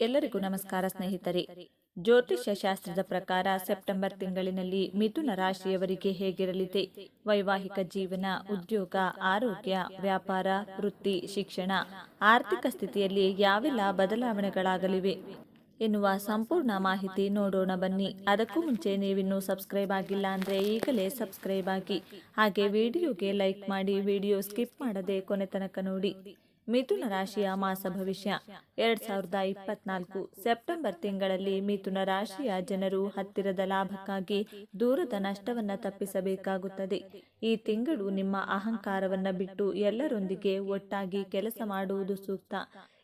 ಎಲ್ಲರಿಗೂ ನಮಸ್ಕಾರ ಸ್ನೇಹಿತರೆ. ಜ್ಯೋತಿಷ್ಯ ಶಾಸ್ತ್ರದ ಪ್ರಕಾರ ಸೆಪ್ಟೆಂಬರ್ ತಿಂಗಳಿನಲ್ಲಿ ಮಿಥುನ ರಾಶಿಯವರಿಗೆ ಹೇಗಿರಲಿದೆ? ವೈವಾಹಿಕ ಜೀವನ, ಉದ್ಯೋಗ, ಆರೋಗ್ಯ, ವ್ಯಾಪಾರ, ವೃತ್ತಿ, ಶಿಕ್ಷಣ, ಆರ್ಥಿಕ ಸ್ಥಿತಿಯಲ್ಲಿ ಯಾವೆಲ್ಲ ಬದಲಾವಣೆಗಳಾಗಲಿವೆ? ಎನ್ನುವ ಸಂಪೂರ್ಣ ಮಾಹಿತಿ ನೋಡೋಣ ಬನ್ನಿ. ಅದಕ್ಕೂ ಮುಂಚೆ ನೀವಿನ್ನೂ ಸಬ್ಸ್ಕ್ರೈಬ್ ಆಗಿಲ್ಲ ಅಂದರೆ ಈಗಲೇ ಸಬ್ಸ್ಕ್ರೈಬ್ ಆಗಿ. ಹಾಗೆ ವಿಡಿಯೋಗೆ ಲೈಕ್ ಮಾಡಿ, ವಿಡಿಯೋ ಸ್ಕಿಪ್ ಮಾಡದೆ ಕೊನೆ ತನಕ ನೋಡಿ. ಮಿಥುನ ರಾಶಿಯ ಮಾಸ ಭವಿಷ್ಯ. ಎರಡ್ ಸಾವಿರದ ಇಪ್ಪತ್ನಾಲ್ಕು ಸೆಪ್ಟೆಂಬರ್ ತಿಂಗಳಲ್ಲಿ ಮಿಥುನ ರಾಶಿಯ ಜನರು ಹತ್ತಿರದ ಲಾಭಕ್ಕಾಗಿ ದೂರದ ನಷ್ಟವನ್ನ ತಪ್ಪಿಸಬೇಕಾಗುತ್ತದೆ. ಈ ತಿಂಗಳು ನಿಮ್ಮ ಅಹಂಕಾರವನ್ನ ಬಿಟ್ಟು ಎಲ್ಲರೊಂದಿಗೆ ಒಟ್ಟಾಗಿ ಕೆಲಸ ಮಾಡುವುದು ಸೂಕ್ತ.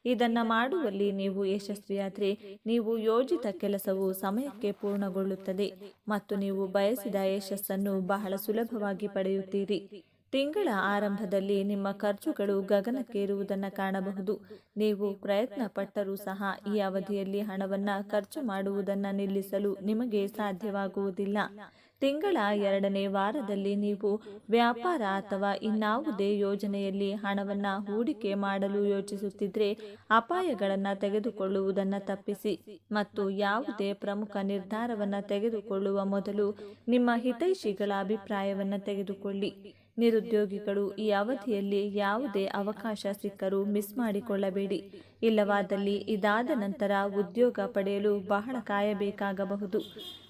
ಇದನ್ನ ಮಾಡುವಲ್ಲಿ ನೀವು ಯಶಸ್ವಿಯಾದರೆ ನೀವು ಯೋಜಿತ ಕೆಲಸವು ಸಮಯಕ್ಕೆ ಪೂರ್ಣಗೊಳ್ಳುತ್ತದೆ ಮತ್ತು ನೀವು ಬಯಸಿದ ಯಶಸ್ಸನ್ನು ಬಹಳ ಸುಲಭವಾಗಿ ಪಡೆಯುತ್ತೀರಿ. ತಿಂಗಳ ಆರಂಭದಲ್ಲಿ ನಿಮ್ಮ ಖರ್ಚುಗಳು ಗಗನಕ್ಕೇರುವುದನ್ನು ಕಾಣಬಹುದು. ನೀವು ಪ್ರಯತ್ನ ಪಟ್ಟರೂ ಸಹ ಈ ಅವಧಿಯಲ್ಲಿ ಹಣವನ್ನು ಖರ್ಚು ಮಾಡುವುದನ್ನು ನಿಲ್ಲಿಸಲು ನಿಮಗೆ ಸಾಧ್ಯವಾಗುವುದಿಲ್ಲ. ತಿಂಗಳ ಎರಡನೇ ವಾರದಲ್ಲಿ ನೀವು ವ್ಯಾಪಾರ ಅಥವಾ ಇನ್ನಾವುದೇ ಯೋಜನೆಯಲ್ಲಿ ಹಣವನ್ನು ಹೂಡಿಕೆ ಮಾಡಲು ಯೋಚಿಸುತ್ತಿದ್ದರೆ ಅಪಾಯಗಳನ್ನು ತೆಗೆದುಕೊಳ್ಳುವುದನ್ನು ತಪ್ಪಿಸಿ ಮತ್ತು ಯಾವುದೇ ಪ್ರಮುಖ ನಿರ್ಧಾರವನ್ನು ತೆಗೆದುಕೊಳ್ಳುವ ಮೊದಲು ನಿಮ್ಮ ಹಿತೈಷಿಗಳ ಅಭಿಪ್ರಾಯವನ್ನು ತೆಗೆದುಕೊಳ್ಳಿ. ನಿರುದ್ಯೋಗಿಗಳು ಈ ಅವಧಿಯಲ್ಲಿ ಯಾವುದೇ ಅವಕಾಶ ಸಿಕ್ಕರೂ ಮಿಸ್ ಮಾಡಿಕೊಳ್ಳಬೇಡಿ. ಇಲ್ಲವಾದಲ್ಲಿ ಇದಾದ ನಂತರ ಉದ್ಯೋಗ ಪಡೆಯಲು ಬಹಳ ಕಾಯಬೇಕಾಗಬಹುದು.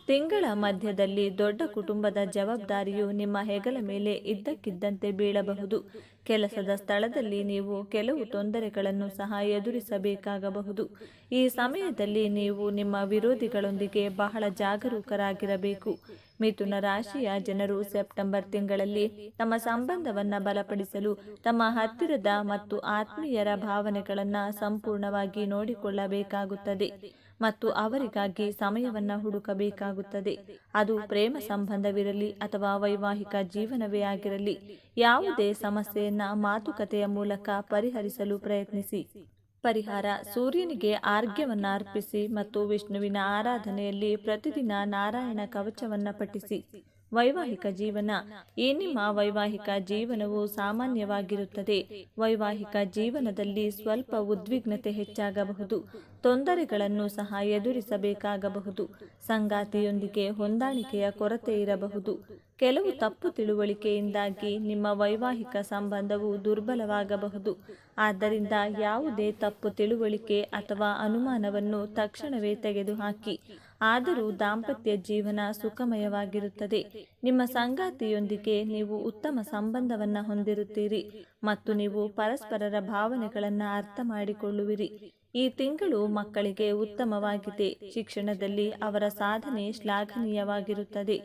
ತಿಂಗಳ ಮಧ್ಯದಲ್ಲಿ ದೊಡ್ಡ ಕುಟುಂಬದ ಜವಾಬ್ದಾರಿಯು ನಿಮ್ಮ ಹೆಗಲ ಮೇಲೆ ಇದ್ದಕ್ಕಿದ್ದಂತೆ ಬೀಳಬಹುದು. ಕೆಲಸದ ಸ್ಥಳದಲ್ಲಿ ನೀವು ಕೆಲವು ತೊಂದರೆಗಳನ್ನು ಸಹ ಎದುರಿಸಬೇಕಾಗಬಹುದು. ಈ ಸಮಯದಲ್ಲಿ ನೀವು ನಿಮ್ಮ ವಿರೋಧಿಗಳೊಂದಿಗೆ ಬಹಳ ಜಾಗರೂಕರಾಗಿರಬೇಕು. ಮಿಥುನ ರಾಶಿಯ ಜನರು ಸೆಪ್ಟೆಂಬರ್ ತಿಂಗಳಲ್ಲಿ ತಮ್ಮ ಸಂಬಂಧವನ್ನು ಬಲಪಡಿಸಲು ತಮ್ಮ ಹತ್ತಿರದ ಮತ್ತು ಆತ್ಮೀಯರ ಭಾವನೆಗಳನ್ನು ಸಂಪೂರ್ಣವಾಗಿ ನೋಡಿಕೊಳ್ಳಬೇಕಾಗುತ್ತದೆ. ಮತ್ತು ಅವರಿಗಾಗಿ ಸಮಯವನ್ನು ಹುಡುಕಬೇಕಾಗುತ್ತದೆ. ಅದು ಪ್ರೇಮ ಸಂಬಂಧವಿರಲಿ ಅಥವಾ ವೈವಾಹಿಕ ಜೀವನವೇ ಆಗಿರಲಿ, ಯಾವುದೇ ಸಮಸ್ಯೆಯನ್ನು ಮಾತುಕತೆಯ ಮೂಲಕ ಪರಿಹರಿಸಲು ಪ್ರಯತ್ನಿಸಿ. ಪರಿಹಾರ, ಸೂರ್ಯನಿಗೆ ಆರ್ಘ್ಯವನ್ನು ಅರ್ಪಿಸಿ ಮತ್ತು ವಿಷ್ಣುವಿನ ಆರಾಧನೆಯಲ್ಲಿ ಪ್ರತಿದಿನ ನಾರಾಯಣ ಕವಚವನ್ನು ಪಠಿಸಿ. ವೈವಾಹಿಕ ಜೀವನ. ಈ ನಿಮ್ಮ ವೈವಾಹಿಕ ಜೀವನವು ಸಾಮಾನ್ಯವಾಗಿರುತ್ತದೆ. ವೈವಾಹಿಕ ಜೀವನದಲ್ಲಿ ಸ್ವಲ್ಪ ಉದ್ವಿಗ್ನತೆ ಹೆಚ್ಚಾಗಬಹುದು. ತೊಂದರೆಗಳನ್ನು ಸಹ ಎದುರಿಸಬೇಕಾಗಬಹುದು. ಸಂಗಾತಿಯೊಂದಿಗೆ ಹೊಂದಾಣಿಕೆಯ ಕೊರತೆ ಇರಬಹುದು. ಕೆಲವು ತಪ್ಪು ತಿಳುವಳಿಕೆಯಿಂದಾಗಿ ನಿಮ್ಮ ವೈವಾಹಿಕ ಸಂಬಂಧವು ದುರ್ಬಲವಾಗಬಹುದು. ಆದ್ದರಿಂದ ಯಾವುದೇ ತಪ್ಪು ತಿಳುವಳಿಕೆ ಅಥವಾ ಅನುಮಾನವನ್ನು ತಕ್ಷಣವೇ ತೆಗೆದುಹಾಕಿ. ಆದರೂ ದಾಂಪತ್ಯ ಜೀವನ ಸುಖಮಯವಾಗಿರುತ್ತದೆ. ನಿಮ್ಮ ಸಂಗಾತಿಯೊಂದಿಗೆ ನೀವು ಉತ್ತಮ ಸಂಬಂಧವನ್ನು ಹೊಂದಿರುತ್ತೀರಿ ಮತ್ತು ನೀವು ಪರಸ್ಪರರ ಭಾವನೆಗಳನ್ನು ಅರ್ಥ ಮಾಡಿಕೊಳ್ಳುವಿರಿ. ಈ ತಿಂಗಳು ಮಕ್ಕಳಿಗೆ ಉತ್ತಮವಾಗಿದೆ. ಶಿಕ್ಷಣದಲ್ಲಿ ಅವರ ಸಾಧನೆ ಶ್ಲಾಘನೀಯವಾಗಿರುತ್ತದೆ.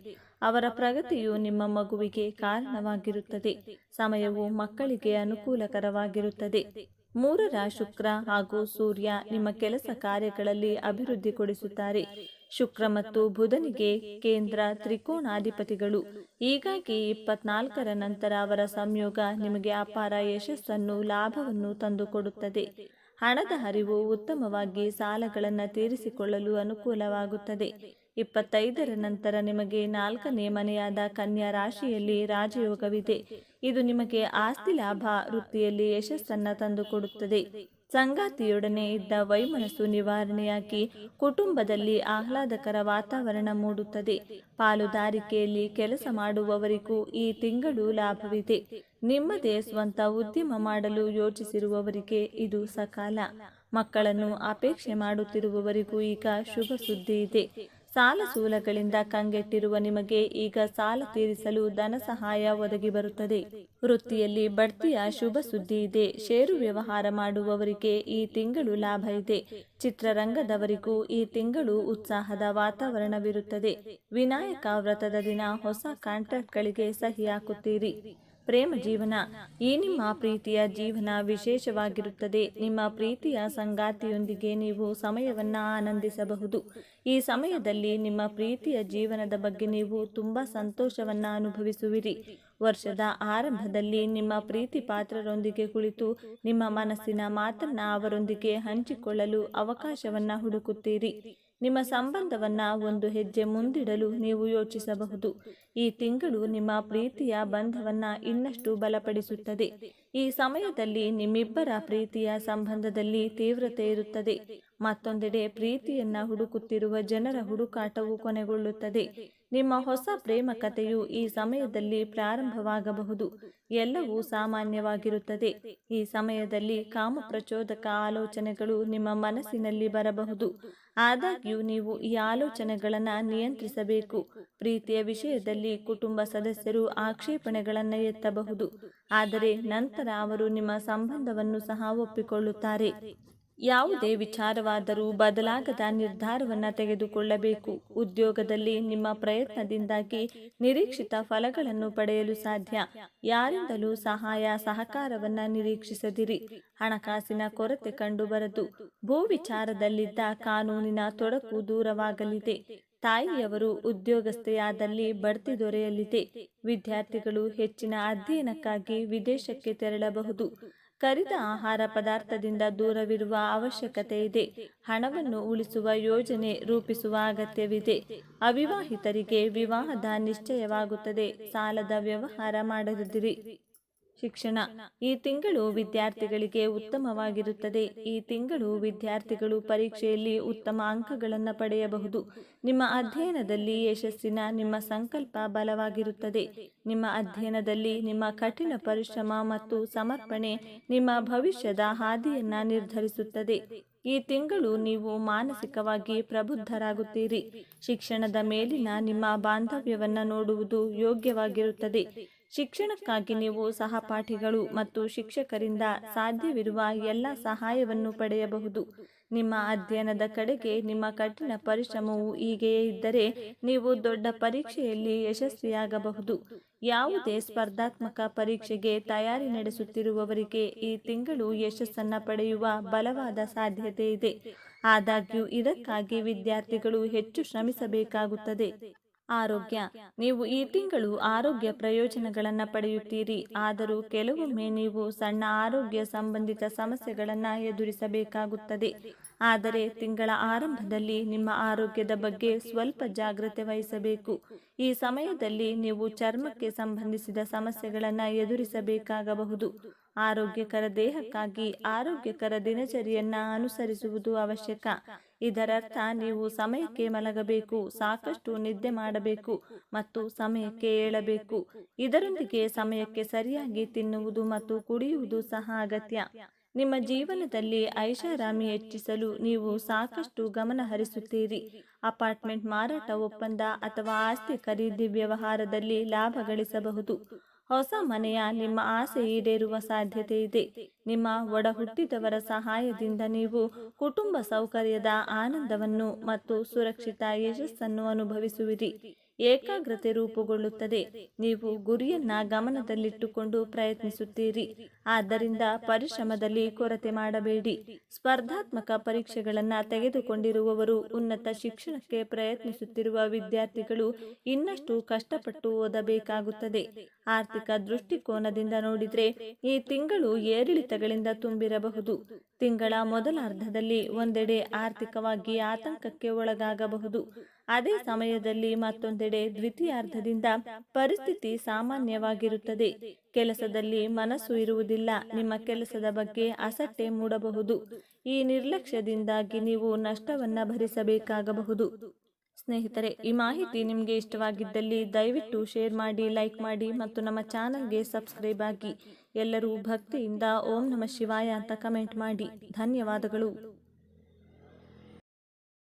ಅವರ ಪ್ರಗತಿಯು ನಿಮ್ಮ ಮಗುವಿಗೆ ಕಾರಣವಾಗಿರುತ್ತದೆ. ಸಮಯವು ಮಕ್ಕಳಿಗೆ ಅನುಕೂಲಕರವಾಗಿರುತ್ತದೆ. ಮೂರರ ಶುಕ್ರ ಹಾಗೂ ಸೂರ್ಯ ನಿಮ್ಮ ಕೆಲಸ ಕಾರ್ಯಗಳಲ್ಲಿ ಅಭಿವೃದ್ಧಿಗೊಳಿಸುತ್ತಾರೆ. ಶುಕ್ರ ಮತ್ತು ಬುಧನಿಗೆ ಕೇಂದ್ರ ತ್ರಿಕೋಣಾಧಿಪತಿಗಳು. ಹೀಗಾಗಿ ಇಪ್ಪತ್ನಾಲ್ಕರ ನಂತರ ಅವರ ಸಂಯೋಗ ನಿಮಗೆ ಅಪಾರ ಯಶಸ್ಸನ್ನು, ಲಾಭವನ್ನು ತಂದುಕೊಡುತ್ತದೆ. ಹಣದ ಹರಿವು ಉತ್ತಮವಾಗಿ ಸಾಲಗಳನ್ನು ತೀರಿಸಿಕೊಳ್ಳಲು ಅನುಕೂಲವಾಗುತ್ತದೆ. ಇಪ್ಪತ್ತೈದರ ನಂತರ ನಿಮಗೆ ನಾಲ್ಕನೇ ಮನೆಯಾದ ಕನ್ಯಾ ರಾಶಿಯಲ್ಲಿ ರಾಜಯೋಗವಿದೆ. ಇದು ನಿಮಗೆ ಆಸ್ತಿ ಲಾಭ, ವೃತ್ತಿಯಲ್ಲಿ ಯಶಸ್ಸನ್ನು ತಂದುಕೊಡುತ್ತದೆ. ಸಂಗಾತಿಯೊಡನೆ ಇದ್ದ ವೈಮನಸ್ಸು ನಿವಾರಣೆಯಾಗಿ ಕುಟುಂಬದಲ್ಲಿ ಆಹ್ಲಾದಕರ ವಾತಾವರಣ ಮೂಡುತ್ತದೆ. ಪಾಲುದಾರಿಕೆಯಲ್ಲಿ ಕೆಲಸ ಮಾಡುವವರಿಗೂ ಈ ತಿಂಗಳು ಲಾಭವಿದೆ. ನಿಮ್ಮದೇ ಸ್ವಂತ ಉದ್ಯಮ ಮಾಡಲು ಯೋಚಿಸಿರುವವರಿಗೆ ಇದು ಸಕಾಲ. ಮಕ್ಕಳನ್ನು ಅಪೇಕ್ಷೆ ಮಾಡುತ್ತಿರುವವರಿಗೂ ಈಗ ಶುಭ ಸುದ್ದಿ ಇದೆ. ಸಾಲ ಸೂಲಗಳಿಂದ ಕಂಗೆಟ್ಟಿರುವ ನಿಮಗೆ ಈಗ ಸಾಲ ತೀರಿಸಲು ಧನ ಸಹಾಯ ಒದಗಿ ಬರುತ್ತದೆ. ವೃತ್ತಿಯಲ್ಲಿ ಬಡ್ತಿಯ ಶುಭ ಸುದ್ದಿ ಇದೆ. ಷೇರು ವ್ಯವಹಾರ ಮಾಡುವವರಿಗೆ ಈ ತಿಂಗಳು ಲಾಭ ಇದೆ. ಚಿತ್ರರಂಗದವರಿಗೂ ಈ ತಿಂಗಳು ಉತ್ಸಾಹದ ವಾತಾವರಣವಿರುತ್ತದೆ. ವಿನಾಯಕ ವ್ರತದ ದಿನ ಹೊಸ ಕಾಂಟ್ರಾಕ್ಟ್ಗಳಿಗೆ ಸಹಿ ಹಾಕುತ್ತೀರಿ. ಪ್ರೇಮ ಜೀವನ. ಈ ನಿಮ್ಮ ಪ್ರೀತಿಯ ಜೀವನ ವಿಶೇಷವಾಗಿರುತ್ತದೆ. ನಿಮ್ಮ ಪ್ರೀತಿಯ ಸಂಗಾತಿಯೊಂದಿಗೆ ನೀವು ಸಮಯವನ್ನು ಆನಂದಿಸಬಹುದು. ಈ ಸಮಯದಲ್ಲಿ ನಿಮ್ಮ ಪ್ರೀತಿಯ ಜೀವನದ ಬಗ್ಗೆ ನೀವು ತುಂಬಾ ಸಂತೋಷವನ್ನು ಅನುಭವಿಸುವಿರಿ. ವರ್ಷದ ಆರಂಭದಲ್ಲಿ ನಿಮ್ಮ ಪ್ರೀತಿ ಪಾತ್ರರೊಂದಿಗೆ ಕುಳಿತು ನಿಮ್ಮ ಮನಸ್ಸಿನ ಮಾತನ್ನ ಅವರೊಂದಿಗೆ ಹಂಚಿಕೊಳ್ಳಲು ಅವಕಾಶವನ್ನ ಹುಡುಕುತ್ತೀರಿ. ನಿಮ್ಮ ಸಂಬಂಧವನ್ನ ಒಂದು ಹೆಜ್ಜೆ ಮುಂದಿಡಲು ನೀವು ಯೋಚಿಸಬಹುದು. ಈ ತಿಂಗಳು ನಿಮ್ಮ ಪ್ರೀತಿಯ ಬಂಧವನ್ನ ಇನ್ನಷ್ಟು ಬಲಪಡಿಸುತ್ತದೆ. ಈ ಸಮಯದಲ್ಲಿ ನಿಮ್ಮಿಬ್ಬರ ಪ್ರೀತಿಯ ಸಂಬಂಧದಲ್ಲಿ ತೀವ್ರತೆ ಇರುತ್ತದೆ. ಮತ್ತೊಂದೆಡೆ ಪ್ರೀತಿಯನ್ನ ಹುಡುಕುತ್ತಿರುವ ಜನರ ಹುಡುಕಾಟವು ಕೊನೆಗೊಳ್ಳುತ್ತದೆ. ನಿಮ್ಮ ಹೊಸ ಪ್ರೇಮ ಕಥೆಯು ಈ ಸಮಯದಲ್ಲಿ ಪ್ರಾರಂಭವಾಗಬಹುದು. ಎಲ್ಲವೂ ಸಾಮಾನ್ಯವಾಗಿರುತ್ತದೆ. ಈ ಸಮಯದಲ್ಲಿ ಕಾಮ ಪ್ರಚೋದಕ ಆಲೋಚನೆಗಳು ನಿಮ್ಮ ಮನಸ್ಸಿನಲ್ಲಿ ಬರಬಹುದು. ಆದಾಗ್ಯೂ ನೀವು ಈ ಆಲೋಚನೆಗಳನ್ನು ನಿಯಂತ್ರಿಸಬೇಕು. ಪ್ರೀತಿಯ ವಿಷಯದಲ್ಲಿ ಕುಟುಂಬ ಸದಸ್ಯರು ಆಕ್ಷೇಪಣೆಗಳನ್ನು ಎತ್ತಬಹುದು. ಆದರೆ ನಂತರ ಅವರು ನಿಮ್ಮ ಸಂಬಂಧವನ್ನು ಸಹ ಒಪ್ಪಿಕೊಳ್ಳುತ್ತಾರೆ. ಯಾವುದೇ ವಿಚಾರವಾದರೂ ಬದಲಾಗದ ನಿರ್ಧಾರವನ್ನು ತೆಗೆದುಕೊಳ್ಳಬೇಕು. ಉದ್ಯೋಗದಲ್ಲಿ ನಿಮ್ಮ ಪ್ರಯತ್ನದಿಂದಾಗಿ ನಿರೀಕ್ಷಿತ ಫಲಗಳನ್ನು ಪಡೆಯಲು ಸಾಧ್ಯ. ಯಾರಿಂದಲೂ ಸಹಾಯ, ಸಹಕಾರವನ್ನು ನಿರೀಕ್ಷಿಸದಿರಿ. ಹಣಕಾಸಿನ ಕೊರತೆ ಕಂಡುಬರದು. ಭೂ ವಿಚಾರದಲ್ಲಿದ್ದ ಕಾನೂನಿನ ತೊಡಕು ದೂರವಾಗಲಿದೆ. ತಾಯಿಯವರು ಉದ್ಯೋಗಸ್ಥೆಯಾದಲ್ಲಿ ಬಡ್ತಿ ದೊರೆಯಲಿದೆ. ವಿದ್ಯಾರ್ಥಿಗಳು ಹೆಚ್ಚಿನ ಅಧ್ಯಯನಕ್ಕಾಗಿ ವಿದೇಶಕ್ಕೆ ತೆರಳಬಹುದು. ಕರಿದ ಆಹಾರ ಪದಾರ್ಥದಿಂದ ದೂರವಿರುವ ಅವಶ್ಯಕತೆ ಇದೆ. ಹಣವನ್ನು ಉಳಿಸುವ ಯೋಜನೆ ರೂಪಿಸುವ ಅಗತ್ಯವಿದೆ. ಅವಿವಾಹಿತರಿಗೆ ವಿವಾಹದ ನಿಶ್ಚಯವಾಗುತ್ತದೆ. ಸಾಲದ ವ್ಯವಹಾರ ಮಾಡದಿರಿ ಶಿಕ್ಷಣ. ಈ ತಿಂಗಳು ವಿದ್ಯಾರ್ಥಿಗಳಿಗೆ ಉತ್ತಮವಾಗಿರುತ್ತದೆ. ಈ ತಿಂಗಳು ವಿದ್ಯಾರ್ಥಿಗಳು ಪರೀಕ್ಷೆಯಲ್ಲಿ ಉತ್ತಮ ಅಂಕಗಳನ್ನು ಪಡೆಯಬಹುದು. ನಿಮ್ಮ ಅಧ್ಯಯನದಲ್ಲಿ ಯಶಸ್ಸಿನ, ನಿಮ್ಮ ಸಂಕಲ್ಪ ಬಲವಾಗಿರುತ್ತದೆ. ನಿಮ್ಮ ಅಧ್ಯಯನದಲ್ಲಿ ನಿಮ್ಮ ಕಠಿಣ ಪರಿಶ್ರಮ ಮತ್ತು ಸಮರ್ಪಣೆ ನಿಮ್ಮ ಭವಿಷ್ಯದ ಹಾದಿಯನ್ನು ನಿರ್ಧರಿಸುತ್ತದೆ. ಈ ತಿಂಗಳು ನೀವು ಮಾನಸಿಕವಾಗಿ ಪ್ರಬುದ್ಧರಾಗುತ್ತೀರಿ. ಶಿಕ್ಷಣದ ಮೇಲಿನ ನಿಮ್ಮ ಬಾಂಧವ್ಯವನ್ನು ನೋಡುವುದು ಯೋಗ್ಯವಾಗಿರುತ್ತದೆ. ಶಿಕ್ಷಣಕ್ಕಾಗಿ ನೀವು ಸಹಪಾಠಿಗಳು ಮತ್ತು ಶಿಕ್ಷಕರಿಂದ ಸಾಧ್ಯವಿರುವ ಎಲ್ಲ ಸಹಾಯವನ್ನು ಪಡೆಯಬಹುದು. ನಿಮ್ಮ ಅಧ್ಯಯನದ ಕಡೆಗೆ ನಿಮ್ಮ ಕಠಿಣ ಪರಿಶ್ರಮವು ಹೀಗೆಯೇ ಇದ್ದರೆ ನೀವು ದೊಡ್ಡ ಪರೀಕ್ಷೆಯಲ್ಲಿ ಯಶಸ್ವಿಯಾಗಬಹುದು. ಯಾವುದೇ ಸ್ಪರ್ಧಾತ್ಮಕ ಪರೀಕ್ಷೆಗೆ ತಯಾರಿ ನಡೆಸುತ್ತಿರುವವರಿಗೆ ಈ ತಿಂಗಳು ಯಶಸ್ಸನ್ನು ಪಡೆಯುವ ಬಲವಾದ ಸಾಧ್ಯತೆ ಇದೆ. ಆದಾಗ್ಯೂ ಇದಕ್ಕಾಗಿ ವಿದ್ಯಾರ್ಥಿಗಳು ಹೆಚ್ಚು ಶ್ರಮಿಸಬೇಕಾಗುತ್ತದೆ. ಆರೋಗ್ಯ. ನೀವು ಈ ತಿಂಗಳು ಆರೋಗ್ಯ ಪ್ರಯೋಜನಗಳನ್ನು ಪಡೆಯುತ್ತೀರಿ. ಆದರೂ ಕೆಲವೊಮ್ಮೆ ನೀವು ಸಣ್ಣ ಆರೋಗ್ಯ ಸಂಬಂಧಿತ ಸಮಸ್ಯೆಗಳನ್ನು ಎದುರಿಸಬೇಕಾಗುತ್ತದೆ. ಆದರೆ ತಿಂಗಳ ಆರಂಭದಲ್ಲಿ ನಿಮ್ಮ ಆರೋಗ್ಯದ ಬಗ್ಗೆ ಸ್ವಲ್ಪ ಜಾಗ್ರತೆ ವಹಿಸಬೇಕು. ಈ ಸಮಯದಲ್ಲಿ ನೀವು ಚರ್ಮಕ್ಕೆ ಸಂಬಂಧಿಸಿದ ಸಮಸ್ಯೆಗಳನ್ನು ಎದುರಿಸಬೇಕಾಗಬಹುದು. ಆರೋಗ್ಯಕರ ದೇಹಕ್ಕಾಗಿ ಆರೋಗ್ಯಕರ ದಿನಚರಿಯನ್ನ ಅನುಸರಿಸುವುದು ಅವಶ್ಯಕ. ಇದರರ್ಥ ನೀವು ಸಮಯಕ್ಕೆ ಮಲಗಬೇಕು, ಸಾಕಷ್ಟು ನಿದ್ದೆ ಮಾಡಬೇಕು ಮತ್ತು ಸಮಯಕ್ಕೆ ಏಳಬೇಕು. ಇದರೊಂದಿಗೆ ಸಮಯಕ್ಕೆ ಸರಿಯಾಗಿ ತಿನ್ನುವುದು ಮತ್ತು ಕುಡಿಯುವುದು ಸಹ ಅಗತ್ಯ. ನಿಮ್ಮ ಜೀವನದಲ್ಲಿ ಐಷಾರಾಮಿ ಹೆಚ್ಚಿಸಲು ನೀವು ಸಾಕಷ್ಟು ಗಮನ ಹರಿಸುತ್ತೀರಿ. ಅಪಾರ್ಟ್ಮೆಂಟ್ ಮಾರಾಟ ಒಪ್ಪಂದ ಅಥವಾ ಆಸ್ತಿ ಖರೀದಿ ವ್ಯವಹಾರದಲ್ಲಿ ಲಾಭ ಗಳಿಸಬಹುದು. ಹೊಸ ಮನೆಯ ನಿಮ್ಮ ಆಸೆ ಈಡೇರುವ ಸಾಧ್ಯತೆ ಇದೆ ನಿಮ್ಮ ಒಡ ಹುಟ್ಟಿದವರ ಸಹಾಯದಿಂದ ನೀವು ಕುಟುಂಬ ಸೌಕರ್ಯದ ಆನಂದವನ್ನು ಮತ್ತು ಸುರಕ್ಷಿತ ಯಶಸ್ಸನ್ನು ಅನುಭವಿಸುವಿರಿ. ಏಕಾಗ್ರತೆ ರೂಪುಗೊಳ್ಳುತ್ತದೆ. ನೀವು ಗುರಿಯನ್ನ ಗಮನದಲ್ಲಿಟ್ಟುಕೊಂಡು ಪ್ರಯತ್ನಿಸುತ್ತೀರಿ. ಆದ್ದರಿಂದ ಪರಿಶ್ರಮದಲ್ಲಿ ಕೊರತೆ ಮಾಡಬೇಡಿ. ಸ್ಪರ್ಧಾತ್ಮಕ ಪರೀಕ್ಷೆಗಳನ್ನು ತೆಗೆದುಕೊಂಡಿರುವವರು ಉನ್ನತ ಶಿಕ್ಷಣಕ್ಕೆ ಪ್ರಯತ್ನಿಸುತ್ತಿರುವ ವಿದ್ಯಾರ್ಥಿಗಳು ಇನ್ನಷ್ಟು ಕಷ್ಟಪಟ್ಟು ಓದಬೇಕಾಗುತ್ತದೆ. ಆರ್ಥಿಕ ದೃಷ್ಟಿಕೋನದಿಂದ ನೋಡಿದ್ರೆ ಈ ತಿಂಗಳು ಏರಿಳಿತಗಳಿಂದ ತುಂಬಿರಬಹುದು. ತಿಂಗಳ ಮೊದಲಾರ್ಧದಲ್ಲಿ ಒಂದೆಡೆ ಆರ್ಥಿಕವಾಗಿ ಆತಂಕಕ್ಕೆ ಒಳಗಾಗಬಹುದು. ಅದೇ ಸಮಯದಲ್ಲಿ ಮತ್ತೊಂದೆಡೆ ದ್ವಿತೀಯಾರ್ಧದಿಂದ ಪರಿಸ್ಥಿತಿ ಸಾಮಾನ್ಯವಾಗಿರುತ್ತದೆ. ಕೆಲಸದಲ್ಲಿ ಮನಸ್ಸು ಇರುವುದಿಲ್ಲ. ನಿಮ್ಮ ಕೆಲಸದ ಬಗ್ಗೆ ಅಸಟ್ಟೆ ಮೂಡಬಹುದು. ಈ ನಿರ್ಲಕ್ಷ್ಯದಿಂದಾಗಿ ನೀವು ನಷ್ಟವನ್ನ ಭರಿಸಬೇಕಾಗಬಹುದು. ಸ್ನೇಹಿತರೆ ಈ ಮಾಹಿತಿ ನಿಮಗೆ ಇಷ್ಟವಾಗಿದ್ದಲ್ಲಿ ದಯವಿಟ್ಟು ಶೇರ್ ಮಾಡಿ ಲೈಕ್ ಮಾಡಿ ಮತ್ತು ನಮ್ಮ ಚಾನಲ್ಗೆ ಸಬ್ಸ್ಕ್ರೈಬ್ ಆಗಿ. ಎಲ್ಲರೂ ಭಕ್ತಿಯಿಂದ ಓಂ ನಮ ಶಿವಾಯ ಅಂತ ಕಮೆಂಟ್ ಮಾಡಿ. ಧನ್ಯವಾದಗಳು.